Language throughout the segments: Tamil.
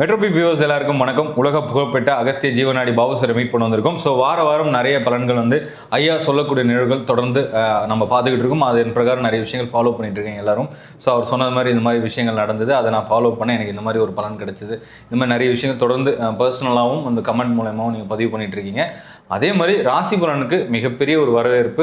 மெட்ரோபி வியூவர்ஸ் எல்லாருக்கும் வணக்கம். உலக புகழ்பெற்ற அகஸ்திய ஜீவநாடி பாபுசரை மீட் பண்ண வந்திருக்கோம். ஸோ வார வாரம் நிறைய பலன்கள் வந்து ஐயா சொல்லக்கூடிய நிகழ்வுகள் தொடர்ந்து நம்ம பார்த்துக்கிட்டு இருக்கோம். அதன் பிரகாரம் நிறைய விஷயங்கள் ஃபாலோ பண்ணிட்டு இருக்கேன் எல்லாரும். ஸோ அவர் சொன்னது மாதிரி இந்த மாதிரி விஷயங்கள் நடந்தது. அதை நான் ஃபாலோ பண்ண எனக்கு இந்த மாதிரி ஒரு பலன் கிடைச்சது. இந்த மாதிரி நிறைய விஷயங்கள் தொடர்ந்து பர்சனலாகவும் அந்த கமெண்ட் மூலயமாவும் நீங்கள் பதிவு பண்ணிட்டு இருக்கீங்க. அதே மாதிரி ராசி பலனுக்கு மிகப்பெரிய ஒரு வரவேற்பு.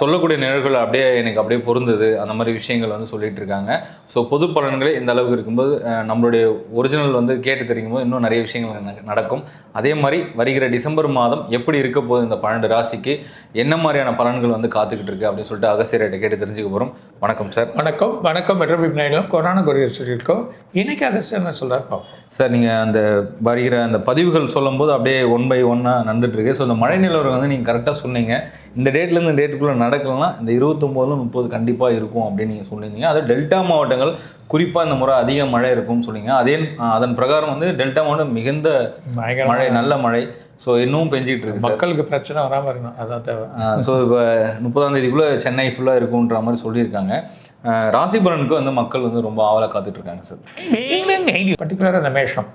சொல்லக்கூடிய நிகழ்வுகள் அப்படியே எனக்கு அப்படியே பொருந்தது. அந்த மாதிரி விஷயங்கள் வந்து சொல்லிட்டு இருக்காங்க. ஸோ பொது பலன்களே இந்த அளவுக்கு இருக்கும்போது நம்மளுடைய ஒரிஜினல் வந்து கேட்டு தெரியும் போது இன்னும் நிறைய விஷயங்கள் நட- நடக்கும். அதே மாதிரி வருகிற டிசம்பர் மாதம் எப்படி இருக்க போகுது இந்த பன்னெண்டு ராசிக்கு? என்ன மாதிரியான பலன்கள் வந்து காத்துக்கிட்டு இருக்கு அப்படின்னு சொல்லிட்டு அகசியர்கிட்ட கேட்டு தெரிஞ்சுக்க போகிறோம் வணக்கம் சார். வணக்கம். வணக்கம் மெட்ரோபிப் நாயிலும் கொரோனா கொரியர் சொல்லியிருக்கோம் இன்னைக்கு அகஸ்ட் என்ன பார்ப்போம். சார் நீங்கள் அந்த வருகிற அந்த பதிவுகள் சொல்லும்போது அப்படியே ஒன் பை ஒன்னாக நடந்துட்டு இருக்கு. ஸோ இந்த மழை நிலவரம் வந்து நீங்கள் கரெக்டாக சொன்னீங்க. இந்த டேட்லேருந்து இந்த டேட்டுக்குள்ளே நடக்கலன்னா இந்த இருபத்தொம்போதுல முப்பது கண்டிப்பாக இருக்கும் அப்படின்னு நீங்கள் சொல்லியிருந்தீங்க அது டெல்டா மாவட்டங்கள் குறிப்பாக இந்த முறை அதிக மழை இருக்கும்னு சொன்னீங்க அதே அதன் பிரகாரம் வந்து டெல்டா மாவட்டம் மிகுந்த மழை நல்ல மழை ஸோ இன்னும் பெஞ்சிட்டு இருக்கு மக்களுக்கு பிரச்சனை வராமல் இருக்கணும் அதான் தேவை ஸோ இப்போ முப்பதாம் தேதிக்குள்ளே சென்னை ஃபுல்லாக இருக்குன்ற மாதிரி சொல்லியிருக்காங்க அஹ் ராசி பலனுக்கு வந்து மக்கள் வந்து ரொம்ப ஆவலாக காத்துட்டு இருக்காங்க சார் பர்டிகுலராக இந்த மேஷம்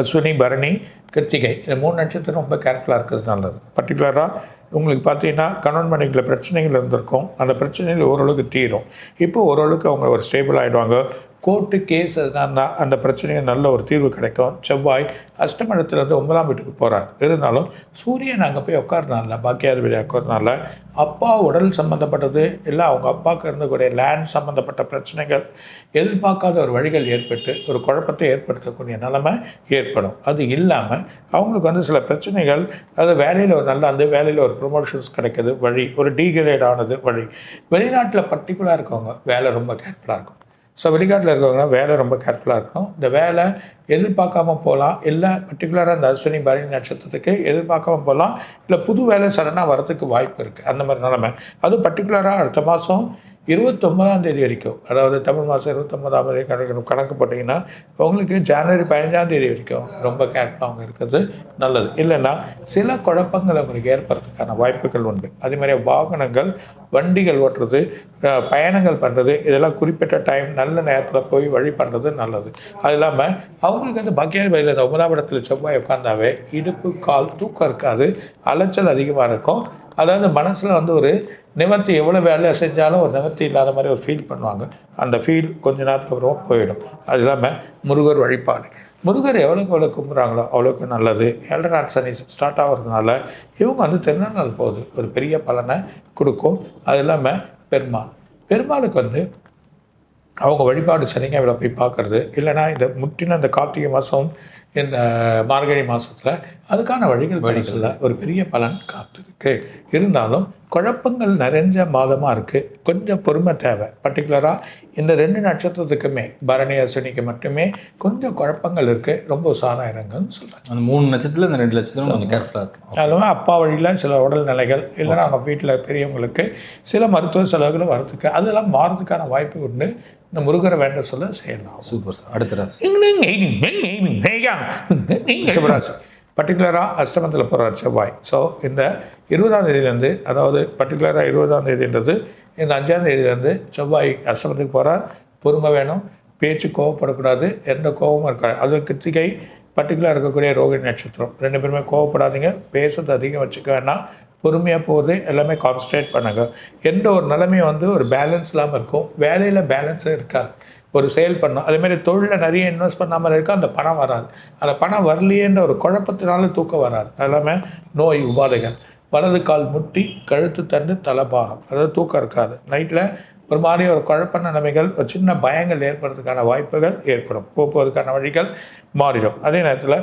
அஸ்வினி பரணி கிருத்திகை. இந்த மூணு நட்சத்திரம் ரொம்ப கேர்ஃபுல்லாக இருக்கிறது நல்லது. பர்டிகுலராக உங்களுக்கு பார்த்தீங்கன்னா கணவன் மனைவியில் பிரச்சனைகள் இருந்திருக்கும். அந்த பிரச்சனைகள் ஓரளவுக்கு தீரும். இப்போ ஓரளவுக்கு அவங்க ஒரு ஸ்டேபிள் ஆகிடுவாங்க கோர்ட்டு கேஸ் எதுனா அந்த பிரச்சனைக்கு நல்ல ஒரு தீர்வு கிடைக்கும். செவ்வாய் அஷ்டமடத்துலேருந்து ஒன்பதாம் வீட்டுக்கு போகிறார் இருந்தாலும் சூரியன் அங்கே போய் உட்காரனால பாக்கியாதிபதி உட்காரனால அப்பா உடல் சம்மந்தப்பட்டது இல்லை அவங்க அப்பாவுக்கு இருந்தக்கூடிய லேண்ட் சம்மந்தப்பட்ட பிரச்சனைகள் எதிர்பார்க்காத ஒரு வழிகள் ஏற்பட்டு ஒரு குழப்பத்தை ஏற்படுத்தக்கூடிய நிலைமை ஏற்படும். அது இல்லாமல் அவங்களுக்கு வந்து சில பிரச்சனைகள் அது வேலையில் ஒரு நல்லா வந்து வேலையில் ஒரு ப்ரொமோஷன்ஸ் கிடைக்கிது வழி ஒரு டீகிரேட் ஆனது வழி. வெளிநாட்டில் பர்டிகுலராக இருக்கவங்க வேலை ரொம்ப கேர்ஃபுல்லாக இருக்கும். ஸோ வெளிநாட்டில் இருக்கிறவங்க வேலை ரொம்ப கேர்ஃபுல்லாக இருக்கணும். இந்த வேலை எதிர்பார்க்காம போகலாம். இல்லை பர்டிகுலராக இந்த அஸ்வினி பரணி நட்சத்திரத்துக்கு எதிர்பார்க்காம போகலாம். இல்லை புது வேலை சடனாக வரதுக்கு வாய்ப்பு இருக்குது அந்த மாதிரி நிலைமை அதுவும் பர்டிகுலராக அடுத்த மாதம் இருபத்தொம்பதாம் தேதி வரைக்கும் அதாவது தமிழ் மாதம் இருபத்தொம்பதாம் தேதி கணக்கு கணக்கு போட்டிங்கன்னா உங்களுக்கு ஜனவரி பதினஞ்சாம் தேதி வரைக்கும் ரொம்ப கேர்ஃபுல்லாக அவங்க இருக்கிறது நல்லது. இல்லைன்னா சில குழப்பங்கள் அவங்களுக்கு ஏற்படுறதுக்கான வாய்ப்புகள் உண்டு. அதே மாதிரி வாகனங்கள் வண்டிகள் ஓட்டுறது பயணங்கள் பண்ணுறது இதெல்லாம் குறிப்பிட்ட டைம் நல்ல நேரத்தில் போய் வழி பண்ணுறது நல்லது. அது இல்லாமல் அவங்களுக்கு வந்து பக்கியார் வயலில் இந்த ஒன்பதாம் இடத்துல செவ்வாய் உட்காந்தாவே இடுப்பு கால் தூக்கம் இருக்காது. அலைச்சல் அதிகமாக இருக்கும். அதாவது மனசில் வந்து ஒரு நிவர்த்தி எவ்வளோ வேலை செஞ்சாலும் ஒரு நிவர்த்தி இல்லாத மாதிரி ஒரு ஃபீல் பண்ணுவாங்க. அந்த ஃபீல் கொஞ்ச நேரத்துக்கு அப்புறம் போயிடும். அது இல்லாமல் முருகர் வழிபாடு. முருகர் எவ்வளோக்கு எவ்வளோ கும்பிட்றாங்களோ அவ்வளோக்கு நல்லது. ஏழரை நாள் சனி ஸ்டார்ட் ஆகிறதுனால இவங்க வந்து திருநாள் போகுது ஒரு பெரிய பலனை கொடுக்கும். அது இல்லாமல் பெருமாள். பெருமாளுக்கு வந்து அவங்க வழிபாடு சனிக்கிழமை போய் பார்க்குறது இல்லைன்னா இந்த முற்றின இந்த கார்த்திகை மாதம் இந்த மார்கழி மாதத்தில் அதுக்கான வழிகள் வழிகளில் ஒரு பெரிய பலன் காத்திருக்கு. இருந்தாலும் குழப்பங்கள் நிறைஞ்ச மாதமாக இருக்குது கொஞ்சம் பொறுமை தேவை பர்டிகுலராக இந்த ரெண்டு நட்சத்திரத்துக்குமே பரணி அஸ்வினிக்கு மட்டுமே கொஞ்சம் குழப்பங்கள் இருக்குது ரொம்ப உசாரம் இறங்குன்னு சொல்கிறேன் அந்த மூணு நட்சத்திரம் இந்த ரெண்டு லட்சத்திலும் கொஞ்சம் கேர்ஃபுல்லாக இருக்கும் அதுவும் அப்பா வழியில் சில உடல்நிலைகள் இல்லைன்னா அவங்க வீட்டில் பெரியவங்களுக்கு சில மருத்துவ செலவுகளும் வரதுக்கு அதெல்லாம் மாறதுக்கான வாய்ப்பு உண்டு இந்த முருகரை வேண்ட சொல்ல செய்யலாம் சூப்பர் சார் அடுத்த ராசி பர்டிகுலராக அஷ்டமத்தில் போகிறார் செவ்வாய். ஸோ இந்த இருபதாம் தேதியிலேருந்து அதாவது பர்டிகுலராக இருபதாம் தேதின்றது இந்த அஞ்சாம் தேதியிலேருந்து செவ்வாய் அஷ்டமத்துக்கு போகிறார் பொறுமை வேணும். பேச்சு கோவப்படக்கூடாது. எந்த கோபமும் இருக்காது அது கிருத்திகை பர்டிகுலராக இருக்கக்கூடிய ரோகிணி நட்சத்திரம். ரெண்டு பேருமே கோவப்படாதீங்க. பேசுறது அதிகம் வச்சுக்க வேணாம். பொறுமையாக போகுது எல்லாமே கான்சன்ட்ரேட் பண்ணுங்க. எந்த ஒரு நிலைமையும் வந்து ஒரு பேலன்ஸ் இல்லாமல் இருக்கும். வேலையில் பேலன்ஸே இருக்காது. ஒரு செயல் பண்ணணும் அதேமாதிரி தொழிலில் நிறைய இன்வெஸ்ட் பண்ணாமல் இருக்க அந்த பணம் வராது. அந்த பணம் வரலையேன்ற ஒரு குழப்பத்தினால தூக்கம் வராது. எல்லாமே நோய் உபாதைகள். வலது கால் முட்டி கழுத்து தண்டு தலைபாரம். அதாவது தூக்கம் இருக்காது. நைட்டில் ஒரு மாதிரி ஒரு குழப்ப நிலைமைகள் ஒரு சின்ன பயங்கள் ஏற்படுறதுக்கான வாய்ப்புகள் ஏற்படும். போக்குவரத்துக்கான வழிகள் மாறிடும். அதே நேரத்தில்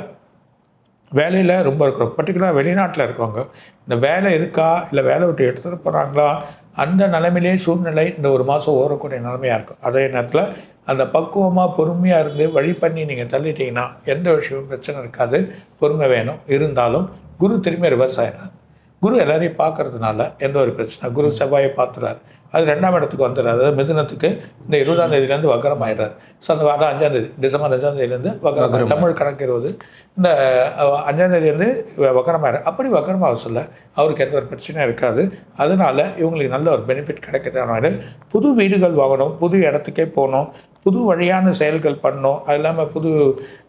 வேலையில் ரொம்ப இருக்கிறோம். பர்டிகுலராக வெளிநாட்டில் இருக்கவங்க இந்த வேலை இருக்கா? இல்லை வேலை விட்டு எடுத்துகிட்டு போகிறாங்களா அந்த நிலைமையிலே சூழ்நிலை இந்த ஒரு மாதம் ஓடக்கூடிய நிலைமையாக இருக்கும். அதே நேரத்தில் அந்த பக்குவமாக பொறுமையாக இருந்து வழி பண்ணி நீங்கள் தள்ளிட்டீங்கன்னா எந்த விஷயமும் பிரச்சனை இருக்காது. பொறுமை வேணும். இருந்தாலும் குரு திரும்பி ரிவர்ஸ் ஆயிடுறாரு குரு எல்லாரையும் பார்க்கறதுனால எந்த ஒரு பிரச்சனை? குரு செவ்வாயை பார்த்துறாரு. அது ரெண்டாம் இடத்துக்கு வந்துடுறாரு. அதாவது மிதுனத்துக்கு இந்த இருபதாம் தேதியிலேருந்து வக்கரம் ஆயிடுறாரு ஸோ அந்த வாரம் அஞ்சாம் தேதி டிசம்பர் அஞ்சாம் தேதியிலேருந்து வக்கரம் தமிழ் கணக்கு இருபது. இந்த அஞ்சாம் தேதியிலேருந்து வக்கரம் ஆயிடுறாரு அப்படி வக்கரமாக சொல்ல அவருக்கு எந்த ஒரு பிரச்சனையும் இருக்காது. அதனால இவங்களுக்கு நல்ல ஒரு பெனிஃபிட் கிடைக்கிறதுனால புது வீடுகள் வாங்கணும் புது இடத்துக்கே போகணும் புது வழியான செயல்கள் பண்ணணும். அது இல்லாமல் புது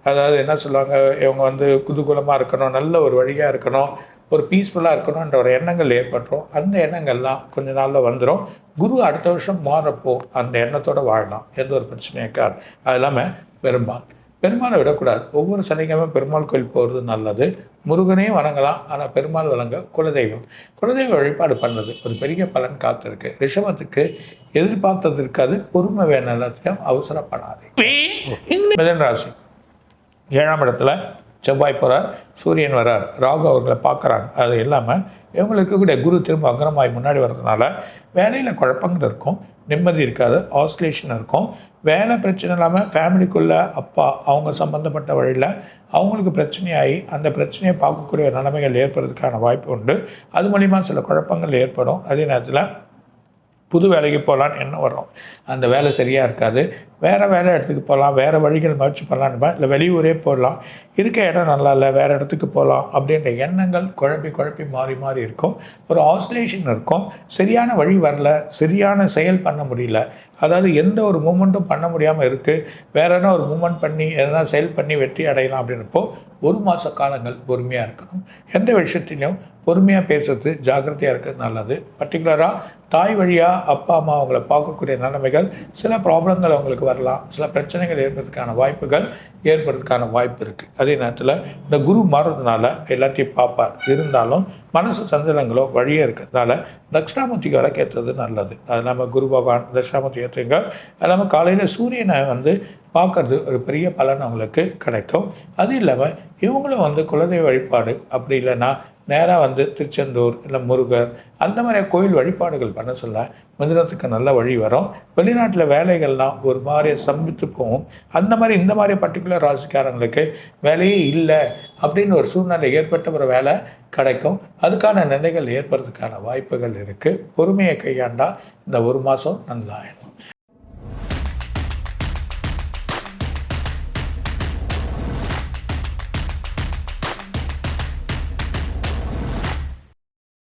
அதாவது என்ன சொல்லுவாங்க இவங்க வந்து குதூகூலமாக இருக்கணும் நல்ல ஒரு வழியாக இருக்கணும். ஒரு பீஸ்ஃபுல்லாக இருக்கணுன்ற ஒரு எண்ணங்கள் ஏற்பட்டுரும். அந்த எண்ணங்கள்லாம் கொஞ்ச நாளில் வந்துடும் குரு அடுத்த வருஷம் மாறப்போ அந்த எண்ணத்தோடு வாழலாம். எந்த ஒரு பிரச்சனையும் இருக்காது. அது இல்லாமல் பெருமாள். பெருமாளை விடக்கூடாது. ஒவ்வொரு சனிக்கிழமை பெருமாள் கோயில் போகிறது நல்லது. முருகனையும் வணங்கலாம். ஆனால் பெருமாள் வழங்க குலதெய்வம். குலதெய்வ வழிபாடு பண்ணது ஒரு பெரிய பலன் காத்திருக்கு. ரிஷபத்துக்கு எதிர்பார்த்தது இருக்காது. பொறுமை வேணும் எல்லாத்தையும் அவசரப்படாது. மிதன் ராசி. ஏழாம் இடத்துல செவ்வாய் போகிறார் சூரியன் வரார் ராகு அவர்களை பார்க்குறாங்க. அது இல்லாமல் இவங்களுக்கு இருக்கக்கூடிய குரு திரும்ப அக்ரமாய் முன்னாடி வர்றதுனால வேலையில் குழப்பங்கள் இருக்கும் நிம்மதி இருக்காது ஆஸ்லேஷன் இருக்கும். வேலை பிரச்சனை இல்லாமல் ஃபேமிலிக்குள்ளே அப்பா அவங்க சம்மந்தப்பட்ட வழியில் அவங்களுக்கு பிரச்சனையாகி அந்த பிரச்சனையை பார்க்கக்கூடிய நிலைமைகள் ஏற்படுறதுக்கான வாய்ப்பு உண்டு. அது மூலிமா சில குழப்பங்கள் ஏற்படும். அதே நேரத்தில் புது வேலைக்கு போகலான்னு என்ன வரும் அந்த வேலை சரியாக இருக்காது. வேறு வேலை இடத்துக்கு போகலாம். வேறு வழிகள் முயற்சி பண்ணலான்னு இல்லை வெளியூரே போடலாம் இருக்க இடம் நல்லா இல்லை வேறு இடத்துக்கு போகலாம் அப்படின்ற எண்ணங்கள் குழப்பி குழப்பி மாறி மாறி இருக்கும். ஒரு ஆசோலேஷன் இருக்கும். சரியான வழி வரல சரியான செயல் பண்ண முடியல அதாவது எந்த ஒரு மூமெண்ட்டும் பண்ண முடியாமல் இருக்குது வேற என்ன ஒரு மூமெண்ட் பண்ணி எதனா செயல் பண்ணி வெற்றி அடையலாம் அப்படின்றப்போ ஒரு மாத காலங்கள் பொறுமையாக இருக்கணும். எந்த விஷயத்திலையும் பொறுமையாக பேசுறது ஜாக்கிரதையாக இருக்கிறது நல்லது. பர்டிகுலராக தாய் வழியாக அப்பா அம்மா அவங்கள பார்க்கக்கூடிய நிலைமைகள் சில ப்ராப்ளங்கள் அவங்களுக்கு வரலாம். சில பிரச்சனைகள் ஏற்படுறதுக்கான வாய்ப்புகள் ஏற்படுறதுக்கான வாய்ப்பு இருக்குது அதே நேரத்தில் இந்த குரு மாறுறதுனால எல்லாத்தையும் பார்ப்பார். இருந்தாலும் மனசு சஞ்சலங்களோ வழியே இருக்கிறதுனால தட்சிணாமூர்த்திக்கு கேட்டது நல்லது. அது நம்ம குரு பகவான் தட்சிணாமூர்த்தி ஏற்றுங்க அது இல்லாமல் காலையில் சூரியனை வந்து பார்க்கறது ஒரு பெரிய பலன் அவங்களுக்கு கிடைக்கும். அது இல்லாமல் இவங்களும் வந்து குலதெய்வ வழிபாடு அப்படி இல்லைன்னா நேராக வந்து திருச்செந்தூர் இல்லை முருகர் அந்த மாதிரி கோயில் வழிபாடுகள் பண்ண சொல்ல மிதுனத்துக்கு நல்ல வழி வரும். வெளிநாட்டில் வேலைகள்லாம் ஒரு மாதிரி சம்பித்து போகும் அந்த மாதிரி இந்த மாதிரி பர்டிகுலர் ராசிக்காரங்களுக்கு வேலையே இல்லை அப்படின்னு ஒரு சூழ்நிலை ஏற்பட்ட ஒரு வேலை கிடைக்கும். அதுக்கான நிலைகள் ஏற்படுறதுக்கான வாய்ப்புகள் இருக்குது பொறுமையை கையாண்டால் இந்த ஒரு மாதம் நல்லா ஆயிடும்